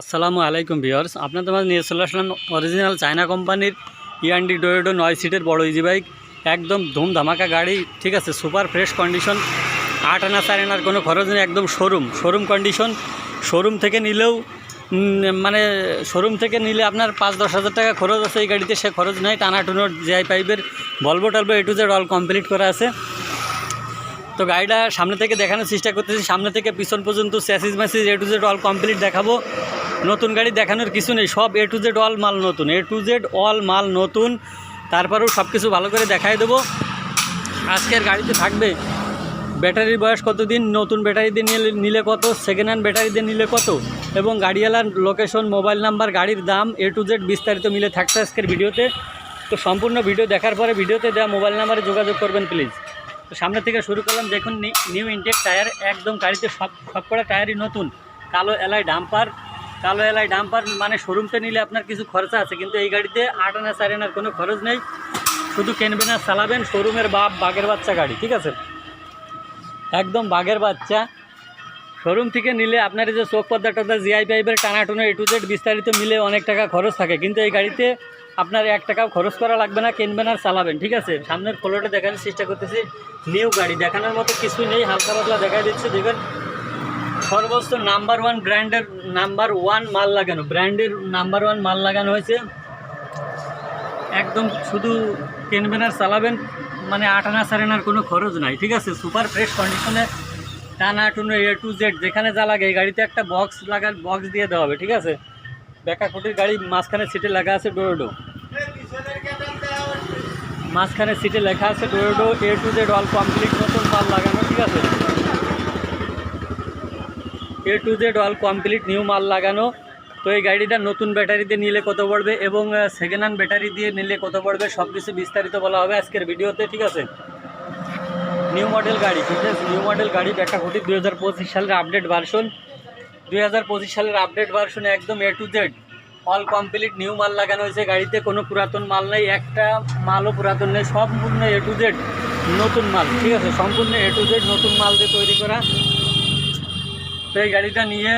আসসালামু আলাইকুম ভিওর্স আপনাদের মাঝে নিয়ে চলে আসলাম অরিজিনাল চায়না কোম্পানির ইয়ান্ডি ডোয়েডো নয় সিটের বড় ইজি বাইক একদম ধুমধামাকা গাড়ি, ঠিক আছে সুপার ফ্রেশ কন্ডিশন আট আনা, চার আনার কোনো খরচ নেই, একদম শোরুম শোরুম কন্ডিশন শোরুম থেকে নিলেও মানে শোরুম থেকে নিলে আপনার পাঁচ, দশ হাজার টাকা খরচ আছে এই গাড়িতে, সে খরচ নেই। টানা টুনোর জিআই পাইপের ভলভো টালভো A to Z all complete করা আছে। তো গাড়িটা সামনে থেকে দেখানোর চেষ্টা করতেছি। সামনে থেকে পিছন পর্যন্ত chassis Macy's A to Z all complete দেখাবো। নতুন গাড়ি দেখানোর কিছু নেই, সব এ টু জেড অল মাল নতুন এ টু জেড অল মাল নতুন। তারপরেও সব কিছু ভালো করে দেখাই দেবো। আজকের গাড়িতে থাকবে, ব্যাটারির বয়স কতদিন, নতুন ব্যাটারি দিয়ে নিলে নিলে কত সেকেন্ড হ্যান্ড ব্যাটারি দিয়ে নিলে কত, এবং গাড়িওয়ালার লোকেশন মোবাইল নাম্বার গাড়ির দাম এ টু জেড বিস্তারিত মিলে থাকছে আজকের ভিডিওতে। তো সম্পূর্ণ ভিডিও দেখার পরে ভিডিওতে দেওয়া মোবাইল নাম্বারে যোগাযোগ করবেন প্লিজ তো সামনে থেকে শুরু করলাম, দেখুন নিউ ইনটেক টায়ার একদম গাড়িতে সব সব কটা টায়ারই নতুন। কালো এলাই ডাম্পার কালো এলাই ডাম্পার মানে শোরুমতে নিলে আপনার কিছু খরচা আছে, কিন্তু এই গাড়িতে আট আনা, চার আনার কোনো খরচ নেই। শুধু কিনবেন আর চালাবেন শোরুমের বাপ, বাঘের বাচ্চা গাড়ি, ঠিক আছে? একদম বাঘের বাচ্চা। শোরুম থেকে নিলে আপনার যে চোখ পদ্মা টদ্মা জিআই পাইপের টানাটুনো এ টু জেড বিস্তারিত মিলে অনেক টাকা খরচ থাকে, কিন্তু এই গাড়িতে আপনার এক টাকাও খরচ করা লাগবে না, কিনবেন আর চালাবেন, ঠিক আছে? সামনের ফলোটা দেখানোর চেষ্টা করতেছি, নিউ গাড়ি, দেখানোর মতো কিছু নেই, হালকা পাতলা দেখা দিচ্ছে, দেখবেন সর্বোচ্চ নাম্বার ওয়ান ব্র্যান্ডের নাম্বার ওয়ান মাল লাগানো, ব্র্যান্ডের নাম্বার ওয়ান মাল লাগানো হয়েছে। একদম শুধু কিনবেন আর চালাবেন মানে আট আনা সাড়ে আনার কোনো খরচ নাই, ঠিক আছে? সুপার ফ্রেশ কন্ডিশনে টানা টুনো এ টু জেড যেখানে যা লাগে, এই গাড়িতে একটা বক্স লাগার বক্স দিয়ে দেওয়া হবে, ঠিক আছে? বেকা খুঁটির গাড়ি, মাঝখানে সিটে লেখা আছে ডোরডো মাঝখানে সিটে লেখা আছে ডোরডো A to Z all complete নতুন মাল লাগানো, ঠিক আছে? A to Z all complete, new মাল লাগানো। তো এই গাড়িটা নতুন ব্যাটারি দিয়ে নিলে কত পড়বে এবং সেকেন্ড হ্যান্ড ব্যাটারি দিয়ে নিলে কত পড়বে সব কিছু বিস্তারিত বলা হবে আজকের ভিডিওতে, ঠিক আছে? নিউ মডেল গাড়ি, ঠিক আছে? নিউ মডেল গাড়ি, ব্যাটা ঘটি দুই সালের আপডেট ভার্সন দুই হাজার পঁচিশ সালের আপডেট ভার্সনে একদম A to Z all complete new মাল লাগানো হয়েছে গাড়িতে, কোনো পুরাতন মাল নেই, একটা মালও পুরাতন নেই সম্পূর্ণ এ টু জেড নতুন মাল, ঠিক আছে? সম্পূর্ণ এ টু জেড নতুন মাল দিয়ে তৈরি করা। তো এই গাড়িটা নিয়ে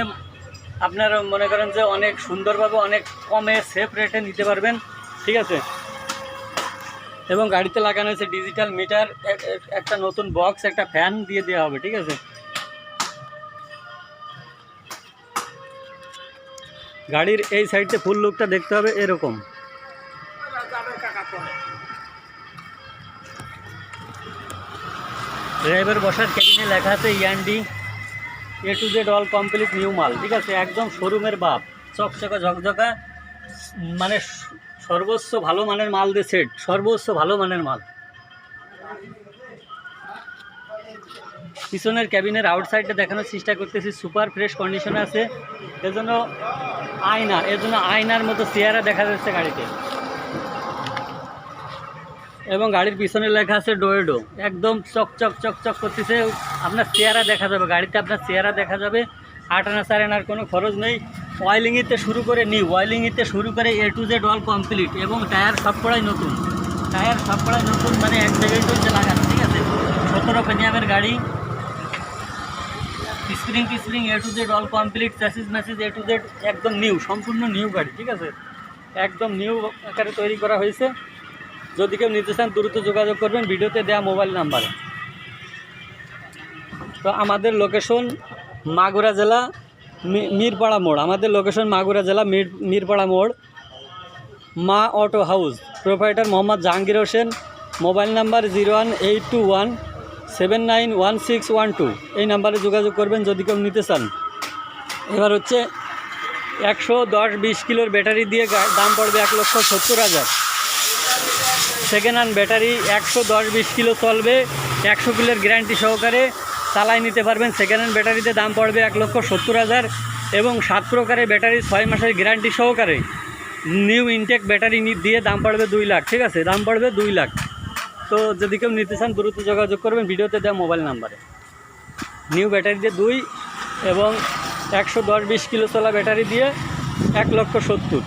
আপনারা মনে করেন যে অনেক সুন্দরভাবে অনেক কমে সেফ রেটে নিতে পারবেন, ঠিক আছে? এবং গাড়িতে লাগানো হয়েছে ডিজিটাল মিটার একটা নতুন বক্স একটা ফ্যান দিয়ে দেওয়া হবে, ঠিক আছে? গাড়ির এই সাইডে ফুল লুকটা দেখতে হবে এরকম। ড্রাইভার বসার ক্যাবিনে লেখা আছে ইয়ান্ডি A to Z all complete new মাল, ঠিক আছে? একদম শোরুমের বাপ, চকচকা ঝকঝকা মানে সর্বোচ্চ ভালো মানের মাল দিয়ে সেট সর্বোচ্চ ভালো মানের মাল। পিছনের ক্যাবিনের আউটসাইডটা দেখানোর চেষ্টা করতেছি সুপার ফ্রেশ কন্ডিশনে আছে। এজন্য আয়না এজন্য আয়নার মতো চেয়ারা দেখা যাচ্ছে গাড়িতে। এবং গাড়ির পিছনে লেখা আছে ডোয়েডো। একদম চকচক চকচক করতেছে। আপনার চেহারা দেখা যাবে, গাড়িতে আপনার চেহারা দেখা যাবে। আট আনা, চার আনার কোনো খরচ নেই। অয়েলিংইতে শুরু করে নিউ অয়েলিংইতে শুরু করে A to Z all complete এবং টায়ার সব কড়াই নতুন। টায়ার সব কড়াই নতুন মানে এক জায়গায় চলছে লাগানো, ঠিক আছে? সতেরো পেনিয়ামের গাড়ি। Spring Teespring A to Z all complete chassis Macy's A to Z একদম নিউ সম্পূর্ণ নিউ গাড়ি, ঠিক আছে? একদম নিউ আকারে তৈরি করা হয়েছে। যদি কেউ নিতে চান, দ্রুত যোগাযোগ করবেন। ভিডিওতে দেওয়া মোবাইল নাম্বারে। তো আমাদের লোকেশন মাগুরা জেলা মিরপাড়া মোড়। আমাদের লোকেশন মাগুরা জেলা, মির, মিরপাড়া মোড়। মা auto house. Proprietor Mohammad Jahangir Hossain. Mobile number zero one eight two one seven nine one six one two. এই নাম্বারে যোগাযোগ করবেন যদি কেউ নিতে চান। এবার হচ্ছে একশো দশ বিশ কিলোর ব্যাটারি দিয়ে দাম পড়বে এক লক্ষ সত্তর হাজার। সেকেন্ড হ্যান্ড ব্যাটারি একশো দশ বিশ কিলো চলবে, একশো কিলোর গ্যারান্টি সহকারে চালাই নিতে পারবেন। সেকেন্ড হ্যান্ড ব্যাটারিতে দাম পড়বে এক লক্ষ সত্তর হাজার এবং সাত প্রকারের ব্যাটারি ছয় মাসের গ্যারান্টি সহকারে। নিউ ইনটেক ব্যাটারি দিয়ে দাম পড়বে দুই লাখ, ঠিক আছে? দাম পড়বে দুই লাখ। তো যদি কেউ নিতে চান, দ্রুত যোগাযোগ করবেন। ভিডিওতে দেওয়া মোবাইল নাম্বারে। নিউ ব্যাটারি দিয়ে দুই এবং একশো দশ বিশ কিলো চলা ব্যাটারি দিয়ে এক লক্ষ সত্তর।